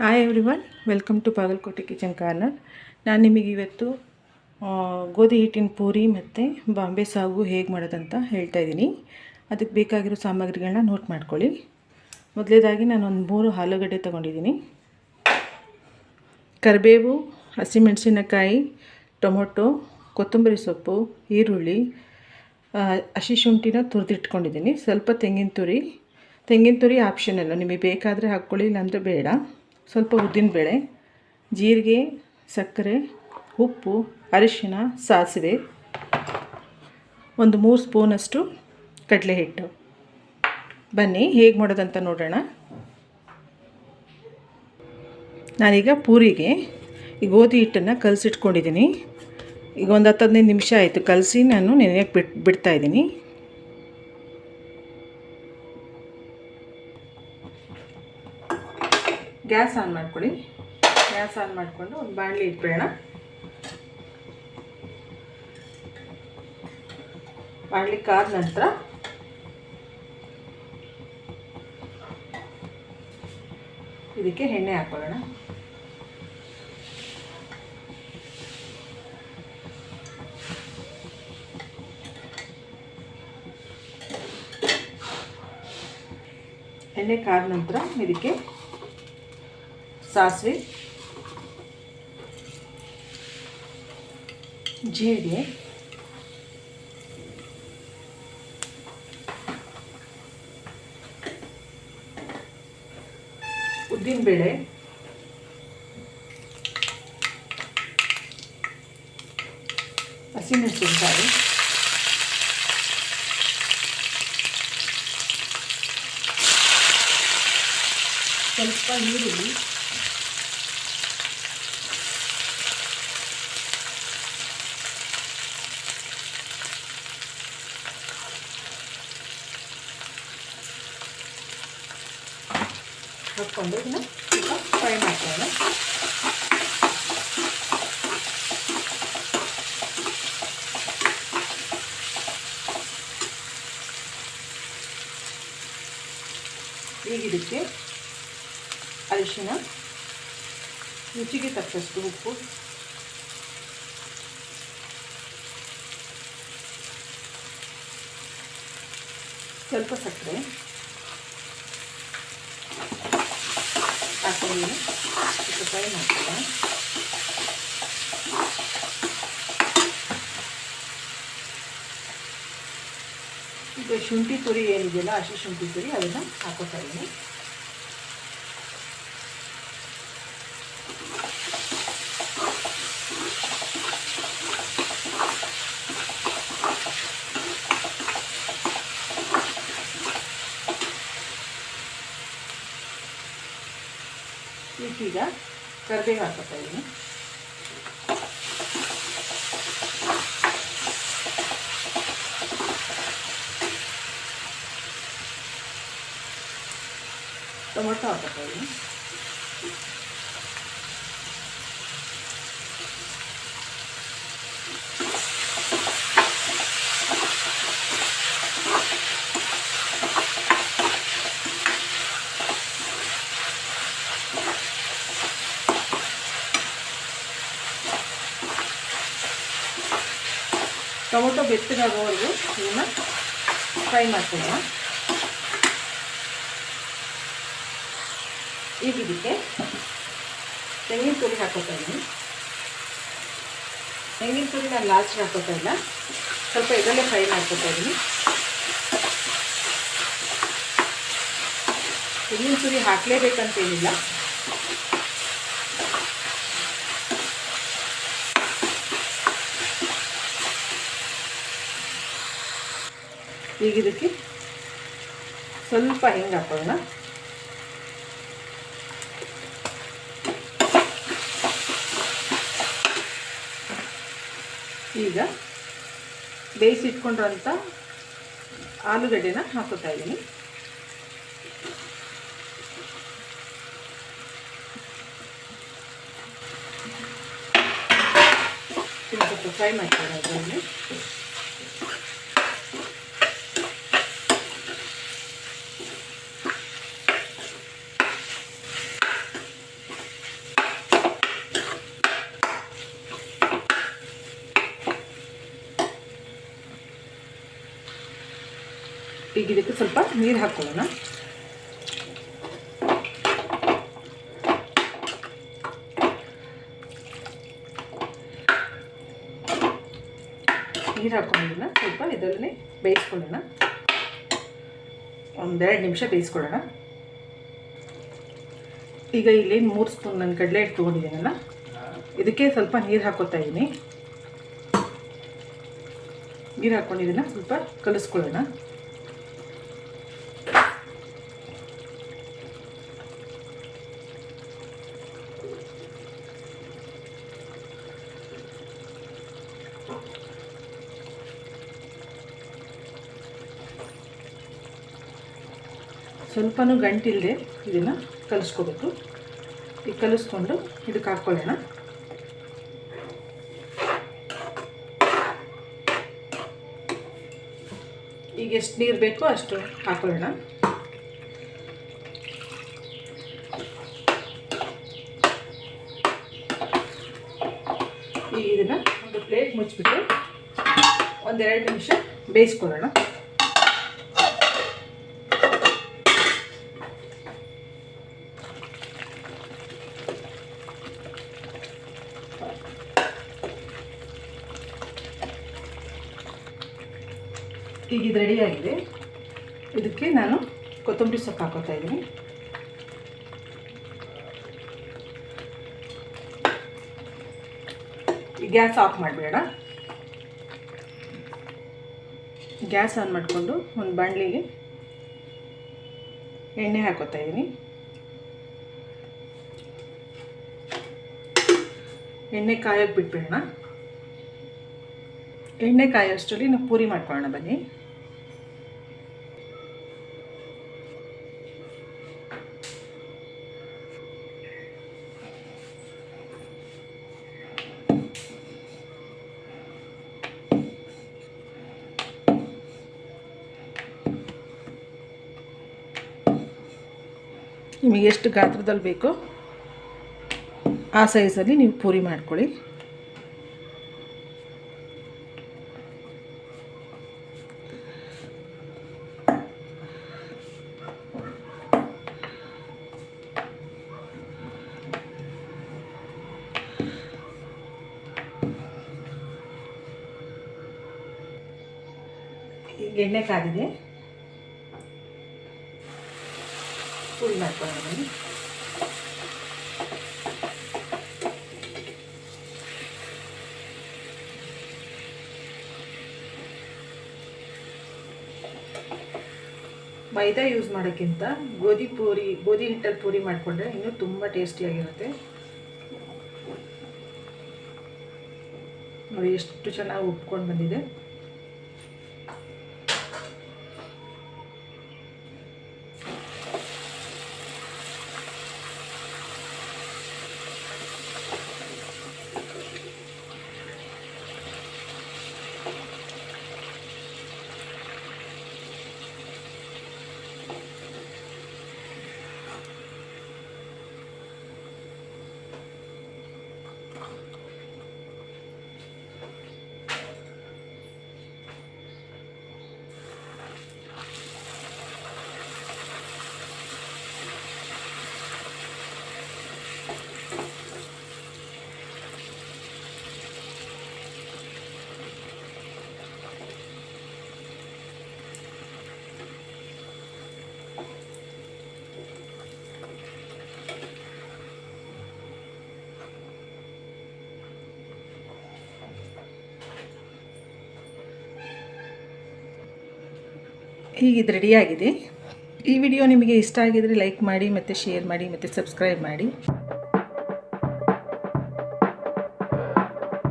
Hi everyone welcome to Bagalkot kitchen corner ನಾನು ನಿಮಗೆ ಇವತ್ತು ಗೋಧಿ ಹಿಟ್ಟಿನ ಪೂರಿ ಮತ್ತು ಬಾಂಬೆ ಸಾಗು ಹೇಗೆ ಮಾಡೋದಂತ ಹೇಳ್ತಾ ಇದ್ದೀನಿ. ಅದಕ್ಕೆ ಬೇಕಾಗಿರೋ ಸಾಮಗ್ರಿಗಳನ್ನ ನೋಟ್ ಮಾಡ್ಕೊಳ್ಳಿ. ಮೊದಲೇದಾಗಿ ನಾನು ಒಂದು ಮೂರು ಆಲೂಗಡ್ಡೆ ತೊಗೊಂಡಿದ್ದೀನಿ. ಕರಿಬೇವು, ಹಸಿಮೆಣಸಿನಕಾಯಿ, ಟೊಮೊಟೊ, ಕೊತ್ತಂಬರಿ ಸೊಪ್ಪು, ಈರುಳ್ಳಿ ಹಸಿ ಶುಂಠಿನ ತುರಿದಿಟ್ಕೊಂಡಿದ್ದೀನಿ. ಸ್ವಲ್ಪ ತೆಂಗಿನ ತುರಿ ತೆಂಗಿನ ತುರಿ ಆಪ್ಷನಲ್ಲು ನಿಮಗೆ ಬೇಕಾದರೆ ಹಾಕ್ಕೊಳ್ಳಿ, ಇಲ್ಲಾಂದರೆ ಬೇಡ. ಸ್ವಲ್ಪ ಉದ್ದಿನಬೇಳೆ ಜೀರಿಗೆ, ಸಕ್ಕರೆ, ಉಪ್ಪು, ಅರಿಶಿನ, ಸಾಸಿವೆ, ಒಂದು ಮೂರು ಸ್ಪೂನಷ್ಟು ಕಡಲೆ ಹಿಟ್ಟು ಬನ್ನಿ, ಹೇಗೆ ಮಾಡೋದಂತ ನೋಡೋಣ. ನಾನೀಗ ಪೂರಿಗೆ ಈ ಗೋಧಿ ಹಿಟ್ಟನ್ನು ಕಲಸಿಟ್ಕೊಂಡಿದ್ದೀನಿ. ಈಗ ಒಂದು ಹತ್ತು ಹದಿನೈದು ನಿಮಿಷ ಆಯಿತು. ಕಲಸಿ ನಾನು ನೆನೆಯಕ್ಕೆ ಬಿಟ್ಟು ಬಿಡ್ತಾಯಿದ್ದೀನಿ ಗ್ಯಾಸ್ ಆನ್ ಮಾಡ್ಕೊಳ್ಳಿ. ಗ್ಯಾಸ್ ಆನ್ ಮಾಡಿಕೊಂಡು ಒಂದು ಬಾಣಲಿ ಇಟ್ಬೇಡ ಬಾಣಲಿ ಕಾದ ನಂತರ ಇದಕ್ಕೆ ಎಣ್ಣೆ ಹಾಕೊಳ್ಳೋಣ. ಎಣ್ಣೆ ಕಾದ ನಂತರ ಇದಕ್ಕೆ ಸಾಸಿವೆ. ಜೀರಿಗೆ. ಉದ್ದಿನಬೇಳೆ. ಹಸಿಮೆಣಸಿನಕಾಯಿ. ಸ್ವಲ್ಪ ಈರುಳ್ಳಿ. ಹಾಕ್ಕೊಂಡು ಇದನ್ನು ಫ್ರೈ ಮಾಡ್ಕೊಳ್ಳೋಣ. ಈಗ ಇದಕ್ಕೆ ಅರಿಶಿನ ರುಚಿಗೆ ತಕ್ಕಷ್ಟು ಉಪ್ಪು ಸ್ವಲ್ಪ ಸಕ್ಕರೆ ಹಾಕೊಂಡು ಸ್ವಲ್ಪ ಫ್ರೈ ಮಾಡ್ಕೊಳ್ಳೋಣ ಈಗ ಶುಂಠಿ ತುರಿ ಏನಿದೆಯಲ್ಲ ಹಸಿ ಶುಂಠಿ ತುರಿ ಅದನ್ನು ಹಾಕೋತಾ ಇದ್ದೀನಿ ಈಗ ಕರಿಬೇವು ಹಾಕೋತಾ ಇದ್ದೀನಿ ಟೊಮೊಟೊ ಹಾಕೋತಾ ಇದ್ದೀನಿ ಟೊಮೊಟೊ ಬೆಚ್ಚಗಾಗೋವರೆಗೂ ಇದನ್ನು ಫ್ರೈ ಮಾಡ್ಕೊಳ್ಳೋಣ. ಈಗ ಇದಕ್ಕೆ ತೆಂಗಿನ ತುರಿ ಹಾಕೋತಾ ಇದ್ದೀನಿ ತೆಂಗಿನ ತುರಿ ನಾನು ಲಾಸ್ಟ್ ಹಾಕೋತಾ ಇಲ್ಲ. ಸ್ವಲ್ಪ ಇದರಲ್ಲೇ ಫ್ರೈ ಮಾಡ್ಕೋತಾ ಇದ್ದೀನಿ ತೆಂಗಿನ ತುರಿ ಹಾಕಲೇಬೇಕಂತೇನಿಲ್ಲ ಈಗ ಇದಕ್ಕೆ ಸ್ವಲ್ಪ ಹಿಂಗೆ ಹಾಕೋಣ. ಈಗ ಬೇಯಿಸಿಟ್ಕೊಂಡಿರೋಂಥ ಆಲೂಗಡ್ಡೆನ ಹಾಕೋತಾ ಇದ್ದೀನಿ. ಸ್ವಲ್ಪ ಫ್ರೈ ಮಾಡ್ಕೊಳ್ಳೋಣ ಅದರಲ್ಲಿ. ಈಗ ಇದಕ್ಕೆ ಸ್ವಲ್ಪ ನೀರು ಹಾಕ್ಕೊಳ್ಳೋಣ ನೀರು ಹಾಕ್ಕೊಂಡಿದ್ದನ್ನ ಸ್ವಲ್ಪ ಇದರಲ್ಲೇ ಬೇಯಿಸ್ಕೊಳ್ಳೋಣ. ಒಂದೆರಡು ನಿಮಿಷ ಬೇಯಿಸ್ಕೊಳ್ಳೋಣ. ಈಗ ಇಲ್ಲಿ ಮೂರು ಸ್ಪೂನ್ ನಾನು ಕಡಲೆ ಹಿಟ್ಟು ತೊಗೊಂಡಿದ್ದೀನಲ್ಲ, ಇದಕ್ಕೆ ಸ್ವಲ್ಪ ನೀರು ಹಾಕೋತಾ ಇದ್ದೀನಿ ನೀರು ಹಾಕ್ಕೊಂಡಿದ್ದೀನ ಸ್ವಲ್ಪ ಕಲಿಸ್ಕೊಳ್ಳೋಣ. ಸ್ವಲ್ಪನೂ ಗಂಟಿಲ್ಲದೆ ಇದನ್ನು ಕಲಿಸ್ಕೋಬೇಕು. ಈಗ ಕಲಿಸ್ಕೊಂಡು ಇದಕ್ಕೆ ಹಾಕ್ಕೊಳ್ಳೋಣ ಈಗ ಎಷ್ಟು ನೀರು ಬೇಕೋ ಅಷ್ಟು ಹಾಕೊಳ್ಳೋಣ. ಈಗ ಇದನ್ನು ಒಂದು ಪ್ಲೇಟ್ ಮುಚ್ಚಿಬಿಟ್ಟು ಒಂದೆರಡು ನಿಮಿಷ ಬೇಯಿಸ್ಕೊಳ್ಳೋಣ. ಈಗ ಇದು ರೆಡಿಯಾಗಿದೆ ಇದಕ್ಕೆ ನಾನು ಕೊತ್ತಂಬರಿ ಸೊಪ್ಪು ಹಾಕೋತಾ ಇದ್ದೀನಿ. ಗ್ಯಾಸ್ ಆಫ್ ಮಾಡಬೇಡ. ಗ್ಯಾಸ್ ಆನ್ ಮಾಡಿಕೊಂಡು ಒಂದು ಬಾಣಲಿಗೆ ಎಣ್ಣೆ ಹಾಕೋತಾ ಇದ್ದೀನಿ. ಎಣ್ಣೆ ಕಾಯೋಕ್ಕೆ ಬಿಟ್ಬಿಡೋಣ. ಎಣ್ಣೆ ಕಾಯೋಷ್ಟರಲ್ಲಿ ನಾವು ಪೂರಿ ಮಾಡ್ಕೊಳ್ಳೋಣ ಬನ್ನಿ. ನಿಮಗೆ ಎಷ್ಟು ಗಾತ್ರದಲ್ಲಿ ಬೇಕೋ ಆ ಸೈಜಲ್ಲಿ ನೀವು ಪೂರಿ ಮಾಡ್ಕೊಳ್ಳಿ. ಎಣ್ಣೆ ಕಾದಿದೆ. ಮೈದಾ ಯೂಸ್ ಮಾಡೋಕ್ಕಿಂತ ಗೋಧಿ ಪೂರಿ, ಗೋಧಿ ಹಿಟ್ಟಲ್ಲಿ ಪೂರಿ ಮಾಡಿಕೊಂಡ್ರೆ ಇನ್ನೂ ತುಂಬ ಟೇಸ್ಟಿಯಾಗಿರುತ್ತೆ. ನೋಡಿ, ಎಷ್ಟು ಚೆನ್ನಾಗಿ ಉಪ್ಕೊಂಡು ಬಂದಿದೆ. ಈಗ ಇದು ರೆಡಿಯಾಗಿದೆ ಈ ವಿಡಿಯೋ ನಿಮಗೆ ಇಷ್ಟ ಆಗಿದರೆ ಲೈಕ್ ಮಾಡಿ, ಮತ್ತು ಶೇರ್ ಮಾಡಿ, ಮತ್ತು ಸಬ್ಸ್ಕ್ರೈಬ್ ಮಾಡಿ.